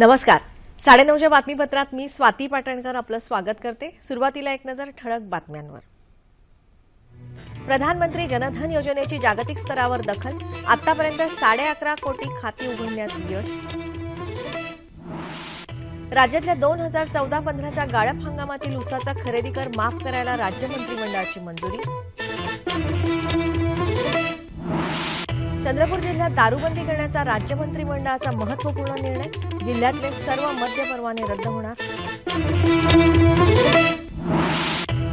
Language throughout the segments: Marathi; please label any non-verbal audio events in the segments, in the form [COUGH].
नमस्कार. साडेनऊच्या बातमीपत्रात मी स्वाती पाटणकर आपलं स्वागत करते. सुरुवातीला एक नजर ठळक बातम्यांवर. प्रधानमंत्री जनधन योजनेची जागतिक स्तरावर दखल. आतापर्यंत साडे अकरा कोटी खाती उघडण्यात यश. राज्यातल्या दोन हजार चौदा पंधराच्या गाळप हंगामातील ऊसाचा खरेदी कर माफ करायला राज्य मंत्रिमंडळाची मंजुरी. चंद्रपूर जिल्ह्यात दारूबंदी करण्याचा राज्य मंत्रिमंडळाचा महत्त्वपूर्ण निर्णय जिल्ह्यातले सर्व मद्य परवाने रद्द होणार.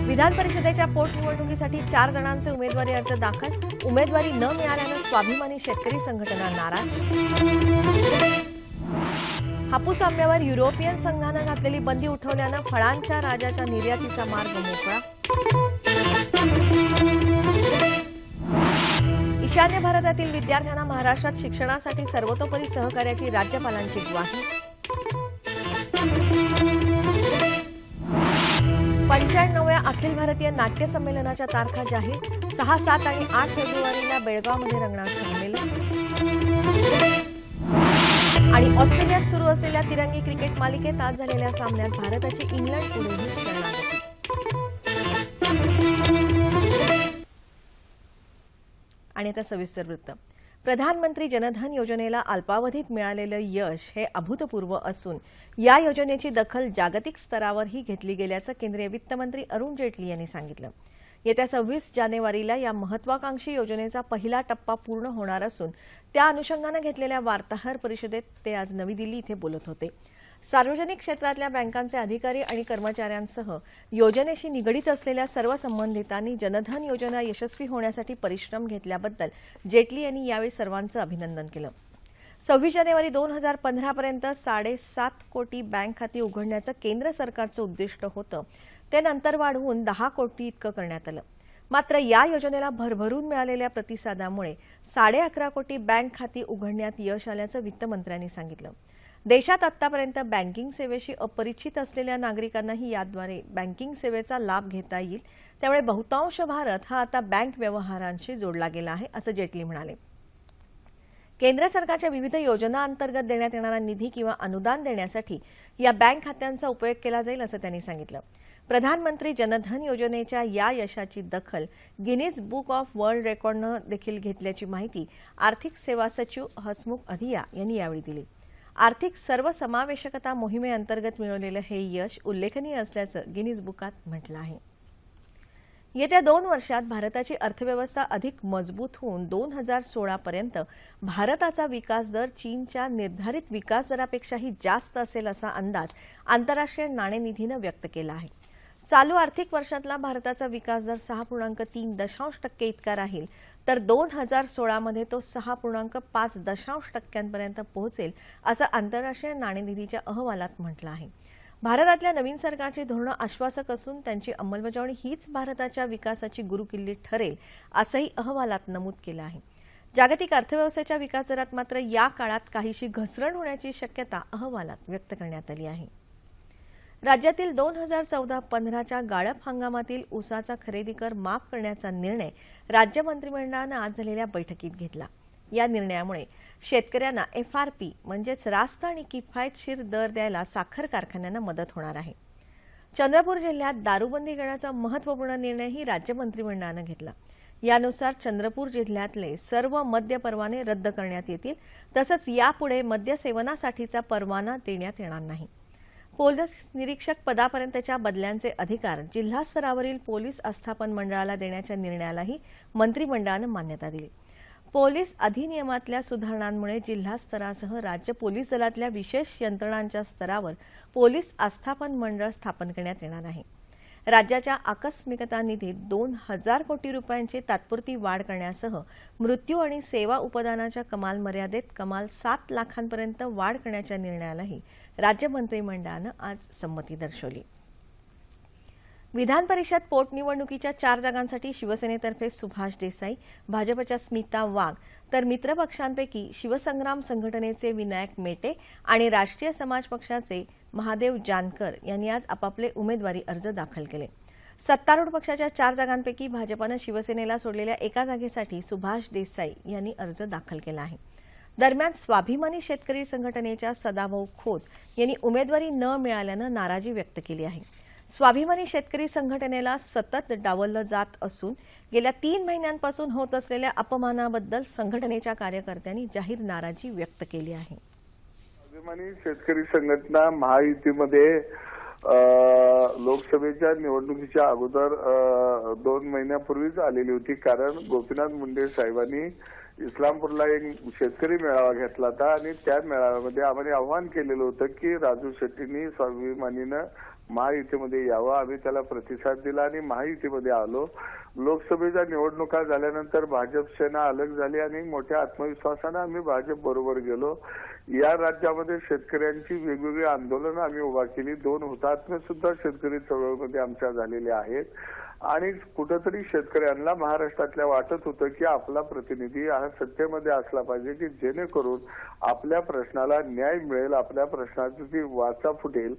विधान परिषदेच्या पोटनिवडणुकीसाठी चार जणांचे उमेदवारी अर्ज दाखल. उमेदवारी न मिळाल्यानं स्वाभिमानी शेतकरी संघटना नाराज. हापूस आंब्यावर युरोपियन संघानं घातलेली बंदी उठवल्यानं फळांच्या राजाच्या निर्यातीचा मार्ग मोकळा. ईशान्य भारतातील विद्यार्थ्यांना महाराष्ट्रात शिक्षणासाठी सर्वतोपरी सहकार्याची राज्यपालांची ग्वाही. पंच्याण्णवव्या अखिल भारतीय नाट्य संमेलनाच्या तारखा जाहीर. सहा सात आणि आठ फेब्रुवारीला बेळगावमध्ये रंगणार संमेलन. आणि ऑस्ट्रेलियात सुरू असलेल्या तिरंगी क्रिकेट मालिकेत आज झालेल्या सामन्यात भारताची इंग्लंड पुढेही आणि आता सविस्तर वृत्त. प्रधानमंत्री जनधन योजनेला अल्पावधीत मिळालेलं यश हे अभूतपूर्व असून या योजनेची दखल जागतिक स्तरावरही घेतली गेल्याचं केंद्रीय वित्तमंत्री अरुण जेटली यांनी सांगितलं. येत्या सव्वीस जानेवारीला या महत्वाकांक्षी योजनेचा पहिला टप्पा पूर्ण होणार असून त्या अनुषंगानं घेतलेल्या वार्ताहर परिषदेत ते आज नवी दिल्ली इथे बोलत होते. सार्वजनिक क्षेत्रातल्या बँकांचे अधिकारी आणि कर्मचाऱ्यांसह योजनेशी निगडीत असलेल्या सर्व संबंधितांनी जनधन योजना यशस्वी होण्यासाठी परिश्रम घेतल्याबद्दल जेटली यांनी यावेळी सर्वांचं अभिनंदन केलं. सव्वीस जानेवारी दोन हजार पंधरापर्यंत साडेसात कोटी बँक खाती उघडण्याचं केंद्र सरकारचं उद्दिष्ट होतं. ते नंतर वाढवून दहा कोटी इतकं करण्यात आलं. मात्र या योजनेला भरभरून मिळालेल्या प्रतिसादामुळे साडे अकरा कोटी बँक खाती उघडण्यात यश आल्याचं वित्तमंत्र्यांनी सांगितलं. देशात आतापर्यंत बँकिंग सेवेशी अपरिचित असलेल्या नागरिकांनाही याद्वारे बँकिंग सेवेचा लाभ घेता येईल. त्यामुळे बहुतांश भारत हा आता बँक व्यवहारांशी जोडला गेला आहे असं जेटली म्हणाले. केंद्र सरकारच्या विविध योजना अंतर्गत देण्यात येणारा निधी किंवा अनुदान देण्यासाठी या बँक खात्यांचा उपयोग केला जाईल असं त्यांनी सांगितलं. प्रधानमंत्री जनधन योजनेच्या या यशाची दखल गिनीज बुक ऑफ वर्ल्ड रेकॉर्डनं देखील घेतल्याची माहिती आर्थिक सेवा सचिव हसमुख अधिया यांनी यावेळी दिली. आर्थिक सर्वसमावेशकता मोहिमेअंतर्गत मिळवलेलं हे यश उल्लेखनीय असल्याचं गिनीज बुकात म्हटलं आहे. येत्या दोन वर्षात भारताची अर्थव्यवस्था अधिक मजबूत होऊन दोन हजार सोळापर्यंत भारताचा विकास दर चीनच्या निर्धारित विकास दरापेक्षाही जास्त असेल असा अंदाज आंतरराष्ट्रीय नाणेनिधीनं व्यक्त केला आहे. चालू आर्थिक वर्षातला भारताचा विकास दर सहा पूर्णांक तीन दशांश टक्के इतका राहील तर दोन हजार सोळामध्ये तो सहा पूर्णांक पाच दशांश टक्क्यांपर्यंत पोहोचेल असं आंतरराष्ट्रीय नाणेनिधीच्या अहवालात म्हटलं आहे. भारतातल्या नवीन सरकारची धोरणं आश्वासक असून त्यांची अंमलबजावणी हीच भारताच्या विकासाची गुरुकिल्ली ठरेल असंही अहवालात नमूद केलं आहे. जागतिक अर्थव्यवस्थेच्या विकास दरात मात्र या काळात काहीशी घसरण होण्याची शक्यता अहवालात व्यक्त करण्यात आली आहे. राज्यातील दोन हजार चौदा पंधराच्या गाळप हंगामातील ऊसाचा खरेदी कर माफ करण्याचा निर्णय राज्य मंत्रिमंडळानं आज झालेल्या बैठकीत घेतला. या निर्णयामुळे शेतकऱ्यांना एफआरपी म्हणजेच रास्त आणि किफायतशीर दर द्यायला साखर कारखान्यांना मदत होणार आहे. चंद्रपूर जिल्ह्यात दारूबंदी करण्याचा महत्त्वपूर्ण निर्णयही राज्य मंत्रिमंडळानं घेतला. यानुसार चंद्रपूर जिल्ह्यातले सर्व मद्य परवाने रद्द करण्यात येतील तसंच यापुढे मद्यसेवनासाठीचा परवाना देण्यात येणार नाही. पोलीस निरीक्षक पदापर्यंतच्या बदल्यांचे अधिकार जिल्हा स्तरावरील पोलीस आस्थापन मंडळाला देण्याच्या निर्णयालाही मंत्रिमंडळानं मान्यता दिली. पोलीस अधिनियमातल्या सुधारणांमुळे जिल्हा स्तरासह राज्य पोलीस दलातल्या विशेष यंत्रणांच्या स्तरावर पोलीस आस्थापन मंडळ स्थापन करण्यात येणार आहे. राज्याच्या आकस्मिकता निधीत दोन हजार कोटी रुपयांची तात्पुरती वाढ करण्यासह मृत्यू आणि सेवा उपदानाच्या कमाल मर्यादेत कमाल सात लाखांपर्यंत वाढ करण्याच्या निर्णयालाही राज्य मंत्रिमंडळानं आज संमती दर्शवली. विधान परिषद पोटनिवडणुकीच्या चार जागांसाठी शिवसेनेतर्फे सुभाष देसाई भाजपच्या स्मिता वाघ तर मित्रपक्षांपैकी शिवसंग्राम संघटनेचे विनायक मेटे आणि राष्ट्रीय समाज पक्षाचे महादेव जानकर यांनी आज आपापले उमेदवारी अर्ज दाखल केले. सत्तारूढ पक्षाच्या चार जागांपैकी भाजपानं शिवसेनेला सोडलेल्या एका जागेसाठी सुभाष देसाई यांनी अर्ज दाखल केला आहे. दरम्यान स्वाभिमानी शेतकरी संघटनेच्या सदाभाऊ खोत यांनी उमेदवारी न मिळाल्यानं नाराजी व्यक्त केली आहे. स्वाभिमानी शेतकरी संघटनेला सतत डावललं जात असून गेल्या तीन महिन्यांपासून होत असलेल्या अपमानाबद्दल संघटनेच्या कार्यकर्त्यांनी जाहीर नाराजी व्यक्त केली आहे. स्वाभिमानी शेतकरी संघटना महायुतीमध्ये लोकसभेच्या निवडणुकीच्या अगोदर दोन महिन्यापूर्वीच आलेली होती. कारण गोपीनाथ मुंडे साहेबांनी इस्लामपूरला एक शेतकरी मेळावा घेतला होता आणि त्या मेळाव्यामध्ये आम्हाला आव्हान केलेलं होतं की राजू शेट्टींनी स्वाभिमानीनं महायुतीमध्ये यावं. आम्ही त्याला प्रतिसाद दिला आणि महायुतीमध्ये आलो. लोकसभेच्या निवडणुका झाल्यानंतर भाजप सेना अलग झाली आणि मोठ्या आत्मविश्वासानं आम्ही भाजप बरोबर गेलो. या राज्यामध्ये शेतकऱ्यांची वेगवेगळी आंदोलनं आम्ही उभा केली. दोन हुतात्मे सुद्धा शेतकरी चळवळीमध्ये आमच्या झालेल्या आहेत. आणि कुठंतरी शेतकऱ्यांना महाराष्ट्रातल्या वाटत होतं की आपला प्रतिनिधी हा सत्तेमध्ये असला पाहिजे की जेणेकरून आपल्या प्रश्नाला न्याय मिळेल आपल्या प्रश्नाची ती वाचा फुटेल.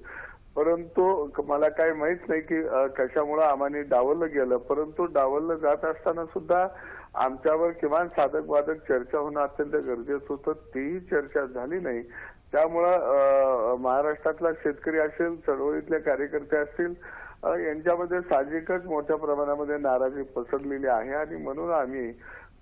परंतु मला काही माहीत नाही की अ, कशामुळं आम्हाला डावललं गेलं. परंतु डावललं जात असताना सुद्धा आमच्यावर किमान साधक बाधक चर्चा होणं अत्यंत गरजेचं होतं. तीही चर्चा झाली नाही. त्यामुळं महाराष्ट्रातला शेतकरी असेल चळवळीतले कार्यकर्ते असतील यांच्यामध्ये साहजिकच मोठ्या प्रमाणामध्ये नाराजी पसरलेली आहे. आणि म्हणून आम्ही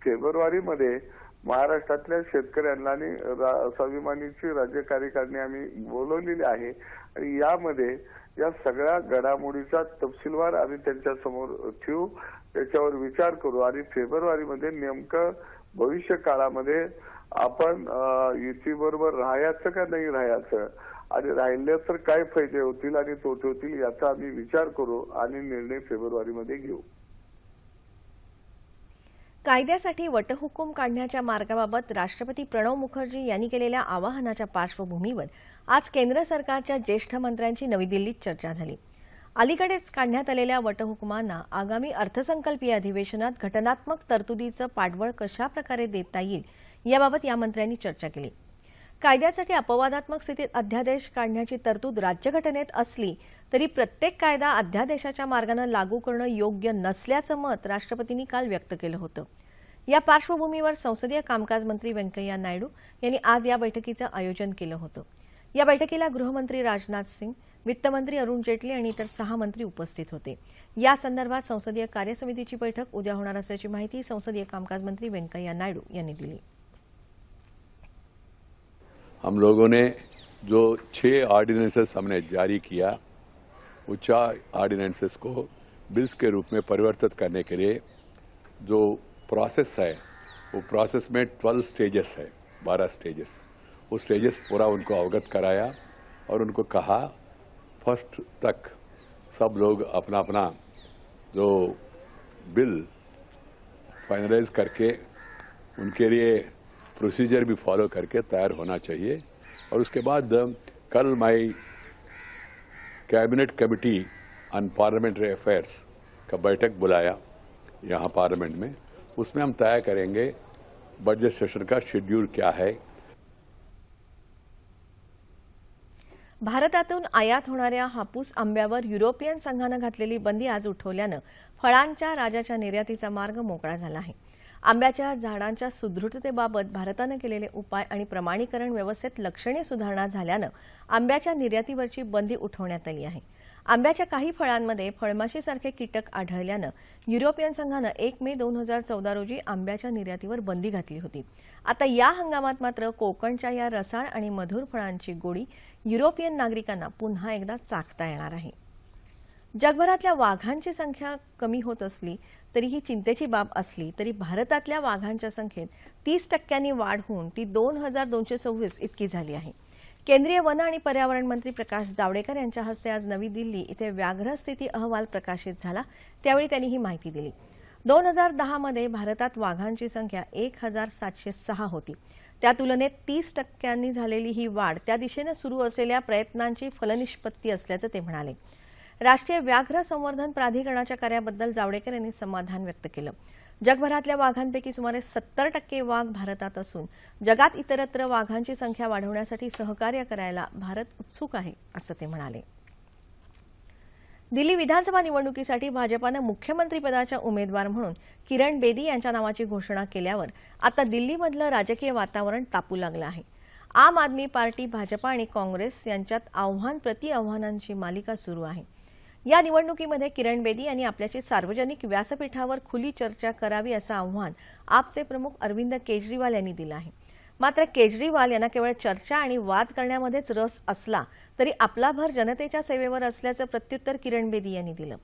फेब्रुवारीमध्ये महाराष्ट्रातल्या शेतकऱ्यांना आणि रा- स्वाभिमानीची राज्य कार्यकारिणी आम्ही बोलवलेली आहे. आणि यामध्ये या सगळ्या घडामोडीचा तपशीलवार आम्ही त्यांच्यासमोर ठेवू त्याच्यावर विचार करू आणि फेब्रुवारीमध्ये नेमकं भविष्य काळामध्ये आपण युतीबरोबर राहायचं का नाही राहायचं? आणि राहिले तर काय फायदे होतील आणि तोटे होतील याचा आम्ही विचार करू आणि निर्णय फेब्रुवारीमध्ये घेऊ. कायद्यासाठी वटहुकूम काढण्याच्या मार्गाबाबत राष्ट्रपती प्रणव मुखर्जी यांनी केलेल्या आवाहनाच्या पार्श्वभूमीवर आज केंद्र सरकारच्या ज्येष्ठ मंत्र्यांची नवी दिल्लीत चर्चा झाली. अलीकडेच काढण्यात आलेल्या वटहुकुमांना आगामी अर्थसंकल्पीय अधिवेशनात घटनात्मक तरतुदीचं पाठबळ कशा प्रकारे देता येईल याबाबत या मंत्र्यांनी चर्चा केली. कायद्यासाठी अपवादात्मक स्थितीत अध्यादेश काढण्याची तरतूद राज्यघटनेत असली तरी प्रत्येक कायदा अध्यादेशाच्या मार्गानं लागू करणं योग्य नसल्याचं मत राष्ट्रपतींनी काल व्यक्त केलं होतं. या पार्श्वभूमीवर संसदीय कामकाज मंत्री व्यंकय्या नायडू यांनी आज या बैठकीचं आयोजन केलं होतं. या बैठकीला गृहमंत्री राजनाथ सिंग वित्तमंत्री अरुण जेटली आणि इतर सहा मंत्री उपस्थित होते. या संदर्भात संसदीय कार्यसमितीची बैठक उद्या होणार असल्याची माहिती संसदीय कामकाज मंत्री व्यंकय्या नायडू यांनी दिली. हम लोगों ने जो छह ऑर्डिनेंसेस हमने जारी किया, वो चार ऑर्डिनेंसेस को बिल्स के रूप में परिवर्तित करने के लिए जो प्रोसेस है, वो प्रोसेस में ट्वेल्व स्टेजेस है, बारह स्टेजेस वो स्टेजेस पूरा उनको अवगत कराया और उनको कहा, फ़र्स्ट तक सब लोग अपना अपना जो बिल फाइनलाइज करके उनके लिए प्रोसीजर भी फॉलो करके तैयार होना चाहिए। और उसके बाद कल मैं cabinet committee on parliamentary affairs का बैठक बुलाया यहाँ पार्लियामेंट में। उसमें हम तय करेंगे बजट सेशन का शेड्यूल क्या है। भारतातून आयात होणाऱ्या हापूस आंब्यावर युरोपियन संघानं घातलेली बंदी आज उठवल्यानं फळांच्या राजाच्या निर्यातीचा मार्ग झाला आहे. आंब्याच्या झाडांच्या सुदृढतेबाबत भारतानं केलेले उपाय आणि प्रमाणीकरण व्यवस्थेत लक्षणीय सुधारणा झाल्यानं आंब्याच्या निर्यातीवरची बंदी उठवण्यात आली आहे. आंब्याच्या काही फळांमध्ये फळमाशीसारखे कीटक आढळल्यानं युरोपियन संघानं एक मे दोन हजार चौदा रोजी आंब्याच्या निर्यातीवर बंदी घातली होती. आता या हंगामात मात्र कोकणच्या या रसाळ आणि मधुर फळांची गोडी युरोपियन नागरिकांना पुन्हा एकदा चाखता येणार आहे. जगभरातल्या वाघांची संख्या कमी होत असली तरी ही चिंतेची बाब असली तरी भारतातल्या वाघांच्या संख्येत तीस टक्क्यांनी वाढ होऊन ती दोन हजार दोनशे सव्वीस इतकी झाली आहे. केंद्रीय वन आणि पर्यावरण मंत्री प्रकाश जावडेकर यांच्या हस्ते आज नवी दिल्ली इथे व्याघ्र स्थिती अहवाल प्रकाशित झाला. त्यावेळी त्यांनी ही माहिती दिली. दोन हजार दहामध्ये भारतात वाघांची संख्या एक हजार सातशे सहा होती. त्या तुलनेत तीस टक्क्यांनी झालेली ही वाढ त्या दिशेनं सुरू असलेल्या प्रयत्नांची फलनिष्पत्ती असल्याचं ते म्हणाले. राष्ट्रीय व्याघ्र संवर्धन प्राधिकरणाच्या कार्याबद्दल जावडेकर यांनी समाधान व्यक्त केलं. जगभरातल्या वाघांपैकी सुमारे सत्तर टक्के वाघ भारतात असून जगात इतरत्र वाघांची संख्या वाढवण्यासाठी सहकार्य करायला भारत उत्सुक आहे असं ते म्हणाले. दिल्ली विधानसभा निवडणुकीसाठी भाजपानं मुख्यमंत्रीपदाच्या उमेदवार म्हणून किरण बेदी यांच्या नावाची घोषणा केल्यावर आता दिल्लीमधलं राजकीय वातावरण तापू लागलं आहे. आम आदमी पार्टी भाजपा आणि काँग्रेस यांच्यात आव्हान प्रति आव्हानांची मालिका सुरू आहे. या निवडणुकीमध्ये किरण बेदी यांनी आपल्याशी सार्वजनिक व्यासपीठावर खुली चर्चा करावी असं आव्हान आपचे प्रमुख अरविंद केजरीवाल यांनी दिलं आहे. मात्र केजरीवाल यांना केवळ चर्चा आणि वाद करण्यामध्येच रस असला तरी आपला भर जनतेच्या सेवेवर असल्याचं प्रत्युत्तर किरण बेदी यांनी दिलं.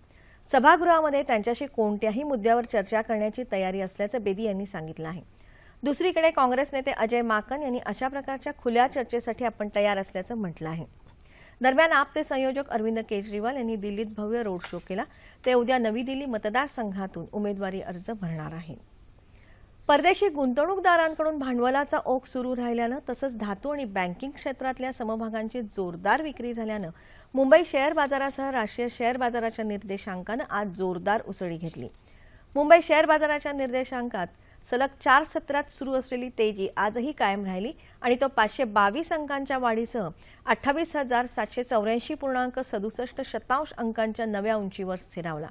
सभागृहामध्ये त्यांच्याशी कोणत्याही मुद्द्यावर चर्चा करण्याची तयारी असल्याचं बेदी यांनी सांगितलं आहे. दुसरीकडे काँग्रेस नेते अजय माकन यांनी अशा प्रकारच्या खुल्या चर्चेसाठी आपण तयार असल्याचं म्हटलं आहे. दरम्यान आपचे संयोजक अरविंद केजरीवाल यांनी दिल्लीत भव्य रोड शो केला. ते उद्या नवी दिल्ली मतदारसंघातून उमेदवारी अर्ज भरणार आहेत. परदेशी गुंतवणूकदारांकडून भांडवलाचा ओघ सुरू राहिल्यानं तसंच धातू आणि बँकिंग क्षेत्रातल्या समभागांची जोरदार विक्री झाल्यानं मुंबई शेअर बाजारासह राष्ट्रीय शेअर बाजाराच्या निर्देशांकानं आज जोरदार उसळी घेतली. मुंबई शेअर बाजाराच्या निर्देशांकात सलग चार सत्रात सुरू असलेली तेजी आजही कायम राहिली आणि तो पाचशे बावीस अंकांच्या वाढीसह अठ्ठावीस हजार सातशे चौऱ्याऐंशी पूर्णांक सदुसष्ट शतांश अंकांच्या नव्या उंचीवर स्थिरावला.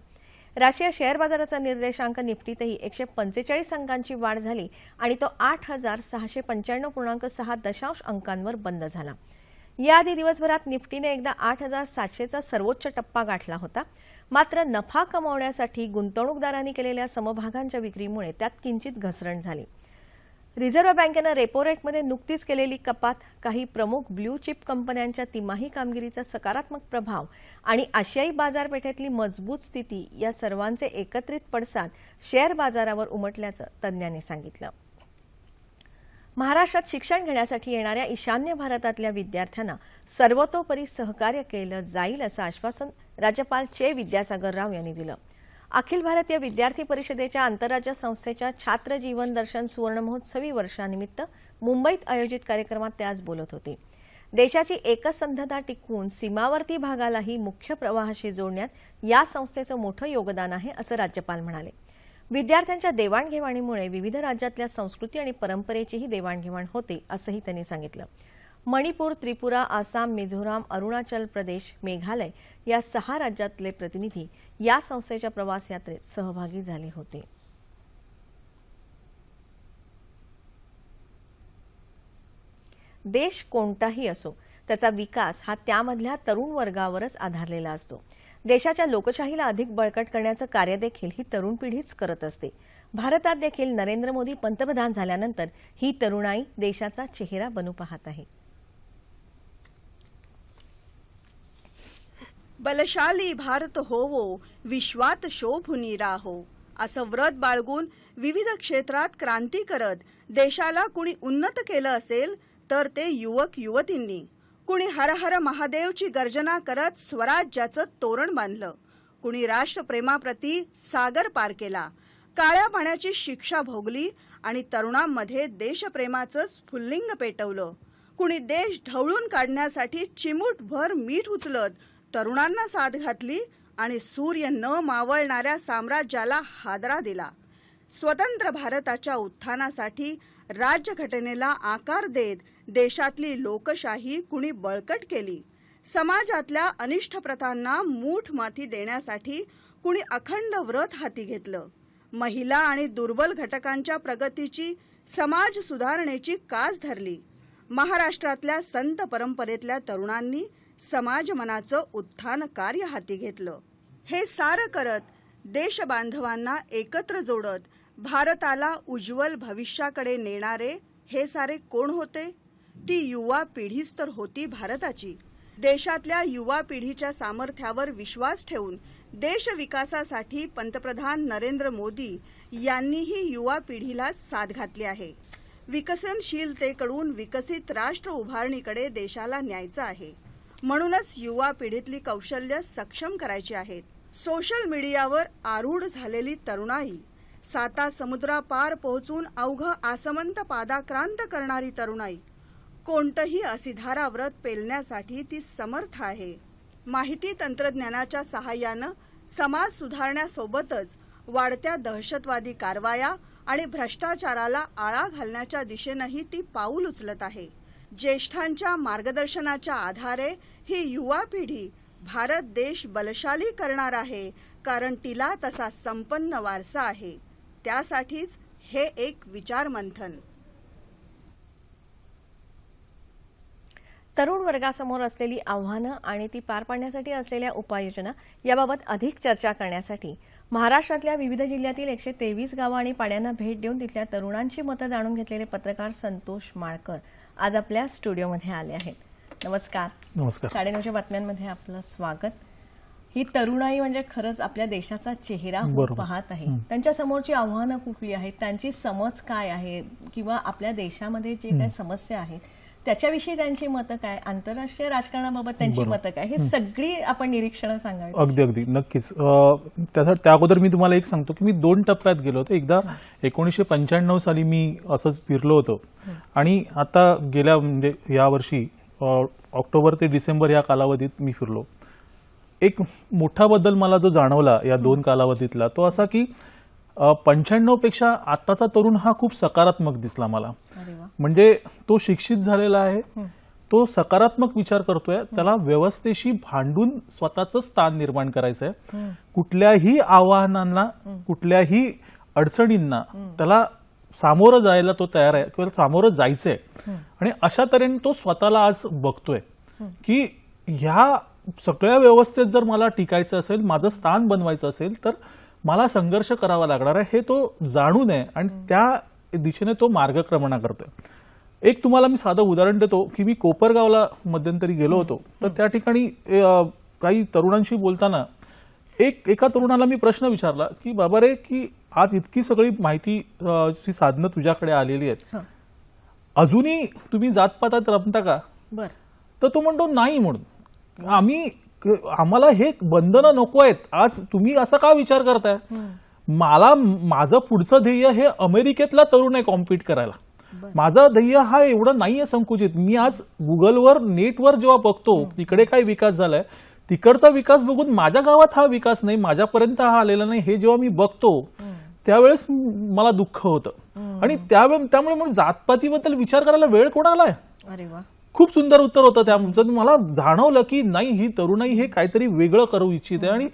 राष्ट्रीय शेअर बाजाराचा निर्देशांक निफ्टीतही एकशे पंचेचाळीस अंकांची वाढ झाली आणि तो आठ हजार सहाशे पंच्याण्णव पूर्णांक सहा दशांश अंकांवर बंद झाला. याआधी दिवसभरात निफ्टीने एकदा आठ हजार सातशेचा सर्वोच्च टप्पा गाठला होता. मात्र नफा कमावण्यासाठी गुंतवणूकदारांनी केलेल्या समभागांच्या विक्रीमुळे त्यात किंचित घसरण झाली. रिझर्व्ह बँकेनं रेपो रेटमध्ये नुकतीच केलेली कपात काही प्रमुख ब्ल्यू चिप कंपन्यांच्या तिमाही कामगिरीचा सकारात्मक प्रभाव आणि आशियाई बाजारपेठेतली मजबूत स्थिती या सर्वांचे एकत्रित पडसाद शेअर बाजारावर उमटल्याचं तज्ज्ञांनी सांगितलं. महाराष्ट्रात शिक्षण घेण्यासाठी येणाऱ्या ईशान्य भारतातल्या विद्यार्थ्यांना सर्वतोपरी सहकार्य केलं जाईल असं आश्वासन राज्यपाल चे विद्यासागर राव यांनी दिलं. अखिल भारतीय विद्यार्थी परिषदेच्या आंतरराज्य संस्थेच्या छात्र जीवन दर्शन सुवर्ण महोत्सवी वर्षानिमित्त मुंबईत आयोजित कार्यक्रमात ते आज बोलत होते. देशाची एकसंधता टिकवून सीमावर्ती भागालाही मुख्य प्रवाहाशी जोडण्यात या संस्थेचं मोठं योगदान आहे असं राज्यपाल म्हणाले. विद्यार्थ्यांच्या देवाणघेवाणीमुळे विविध राज्यातल्या संस्कृती आणि परंपरेचीही देवाणघेवाण होते असंही त्यांनी सांगितलं. मणिपूर त्रिपुरा आसाम मिझोराम अरुणाचल प्रदेश मेघालय या सहा राज्यातले प्रतिनिधी या संस्थेच्या प्रवास यात्रेत सहभागी झाले होते. देश कोणताही असो त्याचा विकास हा त्यामधल्या तरुण वर्गावरच आधारलेला असतो. देशाच्या लोकशाहीला अधिक बळकट करण्याचं कार्य देखील ही तरुण पिढीच करत असते. भारतात देखील नरेंद्र मोदी पंतप्रधान झाल्यानंतर ही तरुणाई देशाचा चेहरा बनू पाहत आहे. बलशाली भारत होवो विश्वात शोभुनी राहो. असं व्रत बाळगून विविध क्षेत्रात क्रांती करत देशाला कुणी उन्नत केलं असेल तर ते युवक युवतींनी कुणी हर हर महादेवची गर्जना करत स्वराज्याचं तोरण बांधलं. कुणी राष्ट्रप्रेमाप्रती सागर पार केला. काळ्या पाण्याची शिक्षा भोगली आणि तरुणांमध्ये देशप्रेमाचं स्फुल्लिंग पेटवलं. कुणी देश ढवळून काढण्यासाठी चिमूटभर मीठ उचलत तरुणांना साथ घातली आणि सूर्य न मावळणाऱ्या साम्राज्याला हादरा दिला. स्वतंत्र भारताच्या उत्थानासाठी राज्यघटनेला आकार देत देशातली लोकशाही कुणी बळकट केली? समाजातल्या अनिष्ट प्रथांना मूठ माती देण्यासाठी कुणी अखंड व्रत हाती घेतलं? महिला आणि दुर्बल घटकांच्या प्रगतीची समाज सुधारणेची कास धरली? महाराष्ट्रातल्या संत परंपरेतल्या तरुणांनी समाज मनाचं उत्थान कार्य हाती घेतलं? हे सारं करत देशबांधवांना एकत्र जोडत भारताला उज्ज्वल भविष्याकडे नेणारे हे सारे कोण होते? ती युवा पिढीच तर होती भारताची. देशातल्या युवा पिढीच्या सामर्थ्यावर विश्वास ठेवून देश विकासासाठी पंतप्रधान नरेंद्र मोदी यांनीही युवा पिढीला साथ घातली आहे. विकसनशीलतेकडून विकसित राष्ट्र उभारणीकडे देशाला न्यायचं आहे. म्हणूनच युवा पिढीतली कौशल्य सक्षम करायची आहेत. सोशल मीडियावर आरूढ झालेली तरुणाई साता समुद्रापार पोहोचून अवघ आसमंत पादाक्रांत करणारी तरुणाई कोणतंही असिधारा व्रत पेलण्यासाठी ती समर्थ आहे. माहिती तंत्रज्ञानाच्या सहाय्यानं समाज सुधारण्यासोबतच वाढत्या दहशतवादी कारवाया आणि भ्रष्टाचाराला आळा घालण्याच्या दिशेनंही ती पाऊल उचलत आहे. ज्येष्ठांच्या मार्गदर्शनाच्या आधारे ही युवा पिढी भारत देश बलशाली करणार आहे कारण तिला तसा संपन्न वारसा आहे. त्यासाठीच हे एक विचारमंथन. तरुण वर्गासमोर असलेली आव्हानं आणि ती पार पाडण्यासाठी असलेल्या उपाययोजना याबाबत अधिक चर्चा करण्यासाठी महाराष्ट्रातल्या विविध जिल्ह्यातील एकशे तेवीस गावं आणि पाड्यांना भेट देऊन तिथल्या तरुणांची मतं जाणून घेतलेले पत्रकार संतोष माळकर आज आपल्या स्टुडिओमध्ये आले आहेत. नमस्कार. नमस्कार. साडेनऊच्या बातम्यांमध्ये आपलं स्वागत. ही तरुणाई म्हणजे खरंच आपल्या देशाचा चेहरा. पाहत आहे. त्यांच्या समोरची आव्हानं कुठली आहेत. त्यांची समज काय आहे? किंवा आपल्या देशामध्ये जे काही समस्या आहेत त्याच्याविषयी त्यांची मतं काय? आंतरराष्ट्रीय राजकारणाबाबत त्यांची. मतं काय? हे सगळी आपण निरीक्षणं सांगावी. अगदी अगदी. नक्कीच. त्यासाठी त्या अगोदर मी तुम्हाला एक सांगतो की मी दोन टप्प्यात गेलो होतो. एकदा एकोणीसशे पंच्याण्णव साली मी असंच फिरलो होतो. आणि आता गेल्या म्हणजे यावर्षी ऑक्टोबर ते डिसेंबर या कालावधीत मी फिरलो. एक मोठा बदल मला जो जाणवला या दोन कालावधीतला तो असा की पंच्याण्णवपेक्षा आताचा तरुण हा खूप सकारात्मक दिसला मला. म्हणजे तो शिक्षित झालेला आहे तो सकारात्मक विचार करतोय त्याला व्यवस्थेशी भांडून स्वतःच स्थान निर्माण करायचं आहे कुठल्याही आव्हानांना कुठल्याही अडचणींना त्याला सामोरं जायला तो तयार आहे किंवा सामोरं जायचंय. आणि अशा तऱ्हेने तो स्वतःला आज बघतोय की ह्या सगळ्या व्यवस्थेत जर मला टिकायचं असेल माझं स्थान बनवायचं असेल तर मला संघर्ष करावा लागणार आहे हे तो जाणून आहे आणि त्या दिशेने तो मार्गक्रमणा करतोय. एक तुम्हाला मी साधं उदाहरण देतो की मी कोपरगावला मध्यंतरी गेलो होतो. तर त्या ठिकाणी काही तरुणांशी बोलताना एक एका तरुणाला मी प्रश्न विचारला की बाबा रे की आज इतकी सगळी माहिती ची साधनं तुझ्याकडे आलेली आहेत. अजूनही तुम्ही जातपातात रमता का? बर. तर तो म्हणतो नाही म्हणून. आम्ही आम्हाला हे बंधनं नको आहेत. आज तुम्ही असा का विचार करताय? मला माझं पुढचं ध्येय हे अमेरिकेतला तरुण आहे कॉम्पिट करायला. माझं ध्येय हा एवढं नाहीये संकुचित. मी आज गुगलवर नेटवर जेव्हा बघतो तिकडे काय विकास झालाय तिकडचा विकास बघून माझ्या गावात हा विकास नाही माझ्यापर्यंत हा आलेला नाही हे जेव्हा मी बघतो त्यावेळेस मला दुःख होतं. आणि त्यामुळे मग जातपातीबद्दल विचार करायला वेळ कोणाला आहे? खूप सुंदर उत्तर होतं त्या मला जाणवलं की नाही ही तरुणाई हे काहीतरी वेगळं करू इच्छिते आणि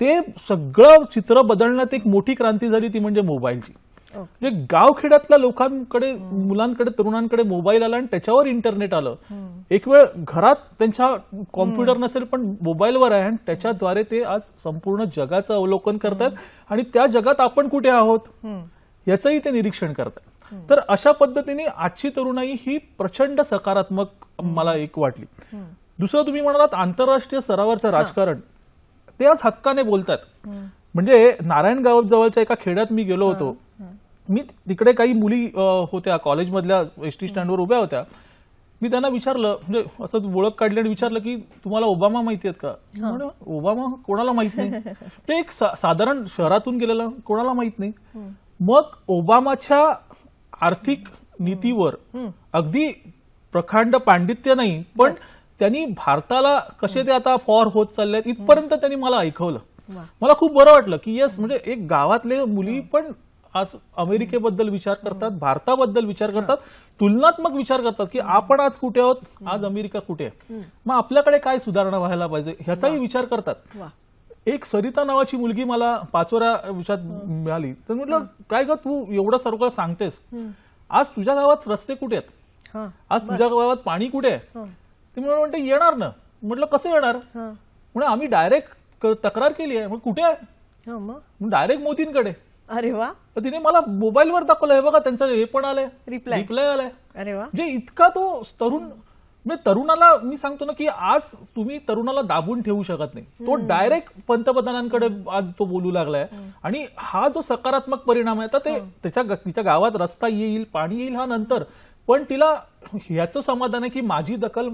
ते सगळं चित्र बदलण्यात एक मोठी क्रांती झाली ती म्हणजे मोबाईलची. म्हणजे गावखेड्यातल्या लोकांकडे मुलांकडे तरुणांकडे मोबाईल आला आणि त्याच्यावर इंटरनेट आलं. एक वेळ घरात त्यांच्या कॉम्प्युटर नसेल पण मोबाईलवर आहे आणि त्याच्याद्वारे ते आज संपूर्ण जगाचं अवलोकन करतात आणि त्या जगात आपण कुठे आहोत. याचंही ते निरीक्षण करतात. तर अशा पद्धतीने आजची तरुणाई ही प्रचंड सकारात्मक मला एक वाटली. दुसरं तुम्ही म्हणालात आंतरराष्ट्रीय स्तरावरचं राजकारण. ते आज हक्काने बोलतात. म्हणजे नारायणगाव जवळच्या एका खेड्यात मी गेलो होतो. मी तिकडे काही मुली होत्या कॉलेजमधल्या एस टी स्टँडवर उभ्या होत्या. मी त्यांना विचारलं म्हणजे असं ओळख काढली आणि विचारलं की तुम्हाला ओबामा माहिती आहेत का? ओबामा? कोणाला माहीत नाही. [LAUGHS] ते एक साधारण शहरातून गेलेला कोणाला माहीत नाही. मग ओबामाच्या आर्थिक नीतीवर अगदी प्रखांड पांडित्य नाही पण त्यांनी भारताला कसे ते आता फॉर होत चालले आहेत इथपर्यंत त्यांनी मला ऐकवलं. मला खूप बरं वाटलं की येस म्हणजे एक गावातले मुली पण आज अमेरिकेबद्दल विचार करतात भारताबद्दल विचार करतात तुलनात्मक विचार करतात की आपण आज कुठे आहोत आज अमेरिका कुठे आहे? मग आपल्याकडे काय सुधारणा व्हायला पाहिजे ह्याचाही विचार करतात. एक सरिता नावाची मुलगी मला पाचवऱ्या विषयात मिळाली. तर म्हटलं काय ग तू एवढं सगळं सांगतेस? आज तुझ्या गावात रस्ते कुठे आहेत? हा आज तुझ्या गावात पाणी कुठे आहे. ते मला म्हणते येणार ना. म्हटलं कसं येणार? म्हणजे आम्ही डायरेक्ट तक्रार केली आहे. मग कुठे आहे? डायरेक्ट मोदींकडे. अरे वा. तिने मला मोबाईलवर दाखवलं. हे बघा त्यांचं हे पण आलंय. Reply. रिप्लाय आलाय. अरे वा. म्हणजे इतका तो तरुण म्हणजे तरुणाला मी सांगतो ना की आज तुम्ही तरुणाला दाबून ठेवू शकत नाही. तो डायरेक्ट पंतप्रधानांकडे आज तो बोलू लागलाय. आणि हा जो सकारात्मक परिणाम आहे तर ते त्याच्या तिच्या गावात रस्ता येईल पाणी येईल हा नंतर. पण तिला ह्याचं समाधान आहे की माझी दखल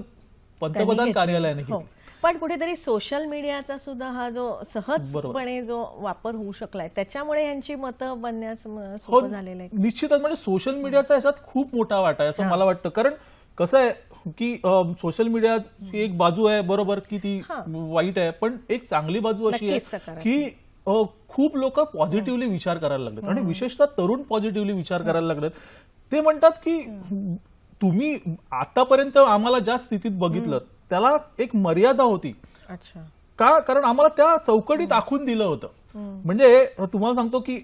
पंतप्रधान कार्यालयाने घेतली. हो. घेतली. पण कुठेतरी सोशल मीडियाचा सुद्धा हा जो सहजपणे जो वापर होऊ शकलाय त्याच्यामुळे यांची मतं बनण्यास हो सोपं झालेलं आहे. निश्चितच. म्हणजे सोशल मीडियाचा याच्यात खूप मोठा वाटा आहे असं मला वाटतं. कारण कसं आहे की सोशल मीडियाची एक बाजू आहे बरोबर की ती. वाईट आहे पण एक चांगली बाजू अशी आहे. की खूप लोक पॉझिटिव्हली विचार करायला लागलेत. आणि विशेषतः तरुण पॉझिटिव्हली विचार करायला लागलेत. ते म्हणतात की तुम्ही आतापर्यंत आम्हाला ज्या स्थितीत बघितलं त्याला एक मर्यादा होती. अच्छा. का? कारण आम्हाला त्या चौकटीत आखून दिलं होतं. म्हणजे तुम्हाला सांगतो की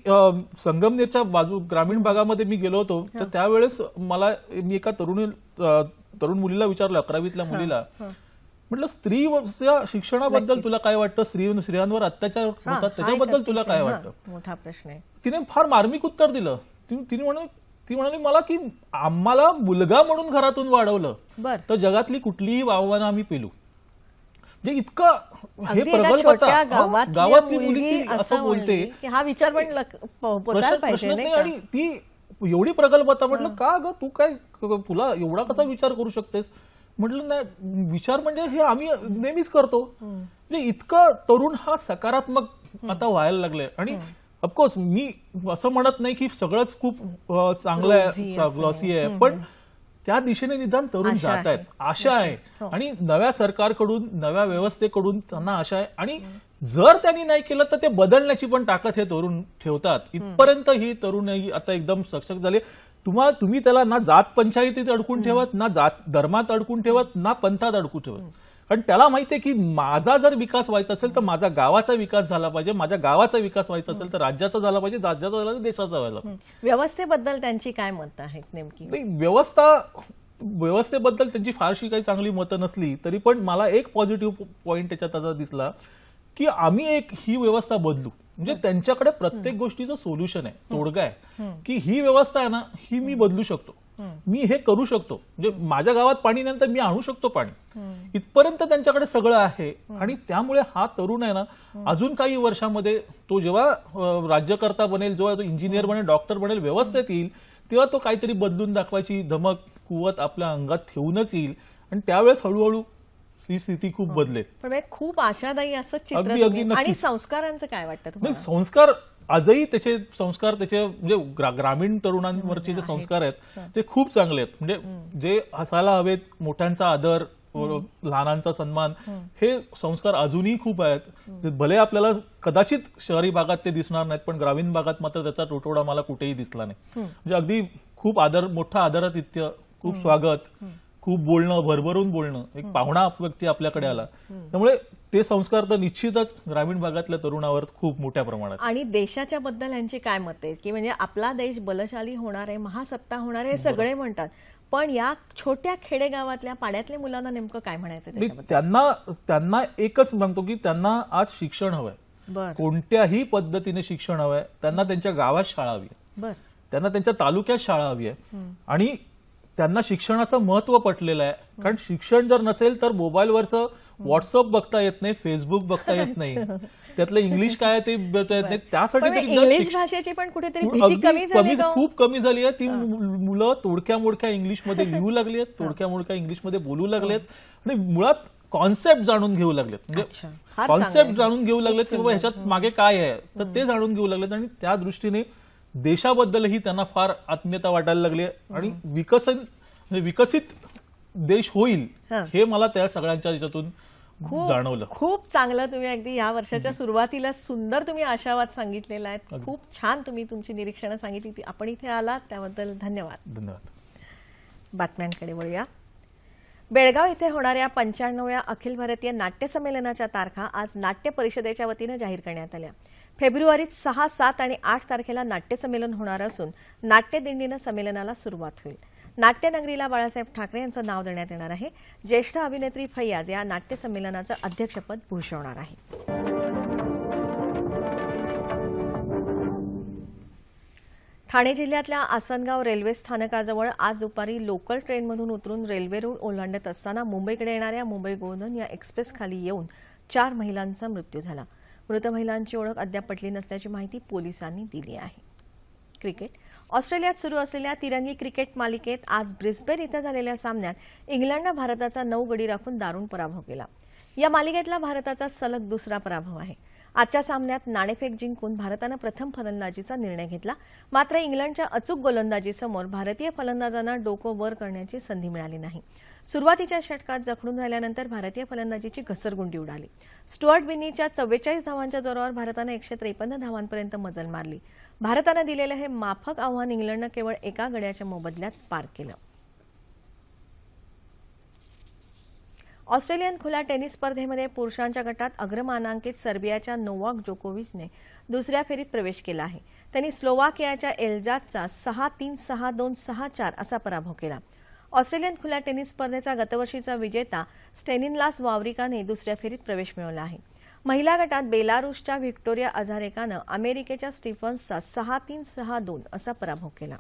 संगमनेरच्या बाजू ग्रामीण भागामध्ये मी गेलो होतो तर त्यावेळेस मला मी एका तरुणी तरुण मुलीला विचारलं अकरावीतल्या मुलीला म्हटलं स्त्री शिक्षणाबद्दल तुला काय वाटतं? स्त्री स्त्रियांवर अत्याचार होतात त्याच्याबद्दल तुला काय वाटतं? मोठा प्रश्न आहे. तिने फार मार्मिक उत्तर दिलं. ती- तिने म्हणे ती म्हणाली मला की आम्हाला मुलगा म्हणून घरातून वाढवलं तर जगातली कुठलीही आव्हानं आम्ही पेलू. म्हणजे इतकं हे हो, गावातली मुलगी असं बोलते. हा विचार पण? आणि ती एवढी प्रगल्भता म्हटलं का ग? तू काय तुला एवढा कसा विचार करू शकतेस? म्हटलं नाही विचार म्हणजे हे आम्ही नेहमीच करतो. म्हणजे इतकं तरुण हा सकारात्मक आता व्हायला लागलाय आणि ऑफकोर्स मी असं म्हणत नाही की सगळंच खूप चांगलं आहे. ग्लॉसी आहे पण त्या दिशेने निदान तरुण जात आहे. आहेत आशा आहे. हो. आणि नव्या सरकारकडून नव्या व्यवस्थेकडून त्यांना आशा आहे. आणि जर त्यांनी नाही केलं तर ते बदलण्याची पण ताकद हे तरुण ठेवतात. इथपर्यंत ही तरुण आता एकदम सक्षम झाले. तुम्हा तुम्ही त्याला ना जात पंचायतीत अडकून ठेवत ना जात धर्मात अडकून ठेवत ना पंथात अडकून ठेवत. कारण त्याला माहितीये की माझा जर विकास व्हायचा असेल तर माझा गावाचा विकास झाला पाहिजे माझ्या गावाचा विकास व्हायचा असेल तर राज्याचा झाला पाहिजे राज्याचा झाला तर देशाचा व्हायला पाहिजे. व्यवस्थेबद्दल त्यांची काय मत आहेत नेमकी? नाही व्यवस्था व्यवस्थेबद्दल त्यांची फारशी काही चांगली मतं नसली तरी पण मला एक पॉझिटिव्ह पॉईंट त्याच्यात असा दिसला की आम्ही एक ही व्यवस्था बदलू. म्हणजे त्यांच्याकडे प्रत्येक गोष्टीचं सोल्युशन आहे तोडगा आहे. की ही व्यवस्था आहे ना ही मी बदलू शकतो. मी हे करू शकतो. म्हणजे माझ्या गावात पाणी नाही तर मी आणू शकतो पाणी. इथपर्यंत त्यांच्याकडे सगळं आहे आणि त्यामुळे हा तरुण आहे ना अजून काही वर्षामध्ये तो जेव्हा राज्यकर्ता बनेल जेव्हा तो इंजिनियर बनेल डॉक्टर बनेल व्यवस्थेत येईल तेव्हा तो काहीतरी बदलून दाखवायची धमक कुवत आपल्या अंगात ठेवूनच येईल. आणि त्यावेळेस हळूहळू ही स्थिती खूप बदलेल. पण म्हणजे खूप आशादायी असं चित्र आणि. संस्कारांचं काय वाटतं संस्कार आजही त्याचे संस्कार त्याचे म्हणजे ग्रा- ग्रामीण तरुणांवरचे जे संस्कार आहेत ते खूप चांगले आहेत. म्हणजे जे असायला हवेत मोठ्यांचा आदर लहानांचा सन्मान हे संस्कार अजूनही खूप आहेत. भले आपल्याला कदाचित शहरी भागात ते दिसणार नाहीत पण ग्रामीण भागात मात्र त्याचा तुटवडा मला कुठेही दिसला नाही. म्हणजे अगदी खूप आदर मोठा आदरातिथ्य खूप स्वागत खूप बोलणं भरभरून बोलणं एक पाहुणा व्यक्ती आपल्याकडे आला. त्यामुळे ते संस्कार तर निश्चितच ग्रामीण भागातल्या तरुणावर खूप मोठ्या प्रमाणात. आणि देशाच्या बद्दल यांची काय मत आहेत? की म्हणजे आपला देश बलशाली होणार आहे महासत्ता होणार आहे हे सगळे म्हणतात. पण या छोट्या खेडेगावातल्या पाड्यातल्या मुलांना नेमकं काय म्हणायचं त्यांना त्यांना एकच म्हणतो की त्यांना आज शिक्षण हवंय. कोणत्याही पद्धतीने शिक्षण हवंय. त्यांना त्यांच्या गावात शाळा हवी त्यांना त्यांच्या तालुक्यात शाळा हवी आहे. आणि त्यांना शिक्षणाचं महत्त्व पटलेलं आहे. कारण शिक्षण जर नसेल तर मोबाईलवरचं व्हॉट्सअप बघता येत नाही फेसबुक बघता येत नाही. त्यातलं इंग्लिश काय ते बघता येत नाही. त्यासाठी इंग्लिश भाषेची पण कुठेतरी कमी? खूप कमी झाली आहे. ती मुलं तोडक्या मोडक्या इंग्लिशमध्ये लिहू लागली आहेत तोडक्या मोडक्या इंग्लिशमध्ये बोलू लागलेत आणि मुळात कॉन्सेप्ट जाणून घेऊ लागलेत. म्हणजे कॉन्सेप्ट आहे. जाणून घेऊ लागलेत की बाबा ह्याच्यात मागे काय आहे. तर ते जाणून घेऊ लागलेत आणि त्या दृष्टीने देशाबद्दलही त्यांना फार आत्मीयता वाटायला लागली आणि विकसन म्हणजे विकसित देश होईल हा. हे मला त्या सगळ्यांच्या याच्यातून जाणवलं. खूप चांगलं तुम्ही अगदी या वर्षाच्या सुरुवातीला सुंदर तुम्ही आशावाद सांगितलेला आहे. खूप छान तुम्ही तुमची निरीक्षणं सांगितली ती. आपण इथे आलात त्याबद्दल धन्यवाद. धन्यवाद. बातम्यांकडे वळूया. बेळगाव इथे होणाऱ्या पंच्याण्णव्या अखिल भारतीय नाट्य संमेलनाच्या तारखा आज नाट्य परिषदेच्या वतीनं जाहीर करण्यात आल्या. फेब्रुवारीत सहा सात आणि आठ तारखेला नाट्य संमेलन होणार असून नाट्यदिंडीनं संमेलनाला सुरुवात होईल. नाट्यनगरीला बाळासाहेब ठाकरे यांचं नाव देण्यात येणार आहे. ज्येष्ठ अभिनेत्री फैयाज या नाट्य संमेलनाचं अध्यक्षपद भूषवणार आहे ठाणे जिल्ह्यातल्या आसनगाव रेल्वे स्थानकाजवळ आज दुपारी लोकल ट्रेनमधून उतरून रेल्वे रूळ ओलांडत असताना मुंबईकडे येणाऱ्या मुंबई गोंधन या एक्सप्रेस खाली येऊन चार महिलांचा मृत्यू झाला. मृत महिलांची ओळख अद्याप पटली नसल्याची माहिती पोलिसांनी दिली आहे. क्रिकेट. ऑस्ट्रेलियात सुरू असलेल्या तिरंगी क्रिकेट मालिकेत आज ब्रिस्बेन इथं झालेल्या सामन्यात इंग्लंडनं भारताचा नऊ गडी राखून दारुण पराभव केला. या मालिकेतला भारताचा सलग दुसरा पराभव आहे. आजच्या सामन्यात नाणेफेक जिंकून भारतानं प्रथम फलंदाजीचा निर्णय घेतला. मात्र इंग्लंडच्या अचूक गोलंदाजीसमोर भारतीय फलंदाजांना डोकं वर करण्याची संधी मिळाली नाही. सुरुवातीच्या षटकात जखडून राहिल्यानंतर भारतीय फलंदाजीची घसरगुंडी उडाली. स्टुअर्ट बिनीच्या चव्वेचाळीस धावांच्या जोरावर भारतानं एकशे त्रेपन्न धावांपर्यंत मजल मारली. भारतानं दिलेलं हे माफक आव्हान इंग्लंडनं केवळ एका गड्याच्या मोबदल्यात पार केलं. ऑस्ट्रेलियन खुल्या टेनिस स्पर्धेमध्ये पुरुषांच्या गटात अग्रमानांकित सर्बियाच्या नोवाक जोकोविचने दुसऱ्या फेरीत प्रवेश केला आहे. त्यांनी स्लोवाकियाच्या एल्जातचा सहा तीन सहा दोन सहा चार असा पराभव केला. ऑस्ट्रेलियन खुल्या टेनिस स्पर्धेचा गतवर्षीचा विजेता स्टेनिनलास वावरिकाने दुसऱ्या फेरीत प्रवेश मिळवला आहे. महिला गटात बेलारुसच्या व्हिक्टोरिया अझारेकानं अमेरिकेच्या स्टीफन्सचा सहा तीन सहा दोन असा पराभव केला.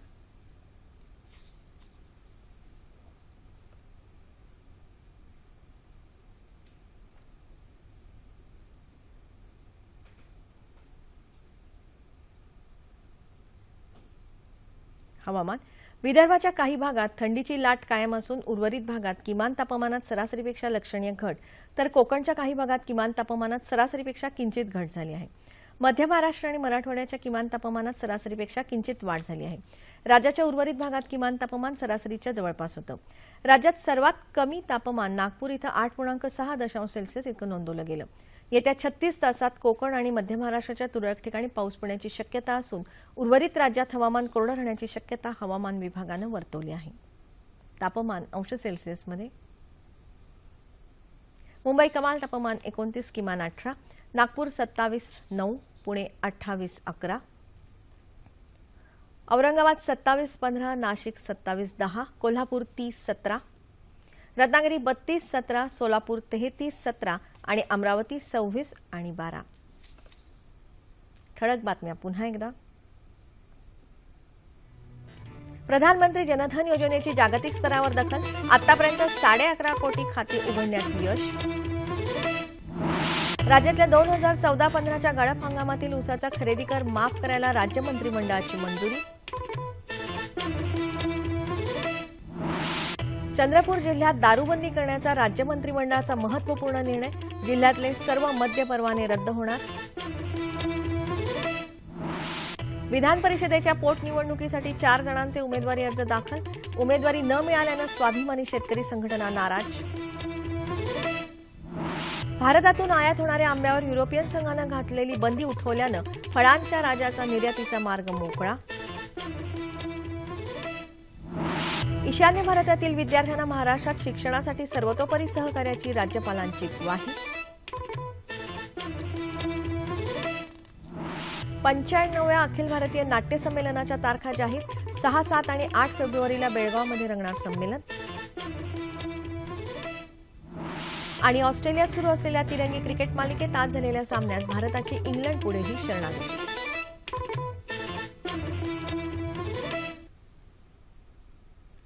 हवामान. विदर्भाच्या काही भागात थंडीची लाट कायम असून उर्वरित भागात किमान तापमानात सरासरीपेक्षा लक्षणीय घट तर कोकणच्या काही भागात किमान तापमानात सरासरीपेक्षा किंचित घट झाली आहे. मध्य महाराष्ट्र आणि मराठवाड्याच्या किमान तापमानात सरासरीपेक्षा किंचित वाढ झाली आहे. राज्याच्या उर्वरित भागात किमान तापमान सरासरीच्या जवळपास होतं. राज्यात सर्वात कमी तापमान नागपूर इथं आठ पूर्णांक सहा दशांश सेल्सिअस इतकं नोंदवलं गेलं. येत्या छत्तीस तासात कोकण आणि मध्य महाराष्ट्राच्या तुरळक ठिकाणी पाऊस पडण्याची शक्यता असून उर्वरित राज्यात हवामान कोरडं राहण्याची शक्यता हवामान विभागानं वर्तवली आहे. तापमान अंश सेल्सिअसमध्ये. मुंबई कमाल तापमान एकोणतीस किमान अठरा. नागपूर सत्तावीस नऊ. पुणे अठ्ठावीस अकरा. औरंगाबाद सत्तावीस पंधरा. नाशिक सत्तावीस दहा. कोल्हापूर तीस सतरा. रत्नागिरी बत्तीस सतरा. सोलापूर तेहतीस सतरा. आणि अमरावती सव्वीस आणि बारा. ठळक बातम्या पुन्हा एकदा. प्रधानमंत्री जनधन योजनेची जागतिक स्तरावर दखल. आतापर्यंत साडे अकरा कोटी खाती उघडण्यात यश. राज्यातल्या दोन हजार चौदा पंधराच्या गळप हंगामातील ऊसाचा खरेदी कर माफ करायला राज्य मंत्रिमंडळाची मंजुरी. चंद्रपूर जिल्ह्यात दारूबंदी करण्याचा राज्य मंत्रिमंडळाचा महत्त्वपूर्ण निर्णय. जिल्ह्यातले सर्व मद्य परवाने रद्द होणार. विधान परिषदेच्या पोटनिवडणुकीसाठी चार जणांचे उमेदवारी अर्ज दाखल. उमेदवारी न मिळाल्यानं स्वाभिमानी शेतकरी संघटना नाराज. भारतातून आयात होणाऱ्या आंब्यावर युरोपियन संघानं घातलेली बंदी उठवल्यानं फळांच्या राजाचा निर्यातीचा मार्ग मोकळा. ईशान्य भारतातील विद्यार्थ्यांना महाराष्ट्रात शिक्षणासाठी सर्वतोपरी सहकार्याची राज्यपालांची ग्वाही. पंच्याण्णव्या अखिल भारतीय नाट्य संमेलनाच्या तारखा जाहीर. सहा सात आणि आठ फेब्रुवारीला बेळगावमध्ये रंगणार संमेलन. आणि ऑस्ट्रेलियात सुरू असलेल्या तिरंगी क्रिकेट मालिकेत आज झालेल्या सामन्यात भारताची इंग्लंड पुढेही शरणागती.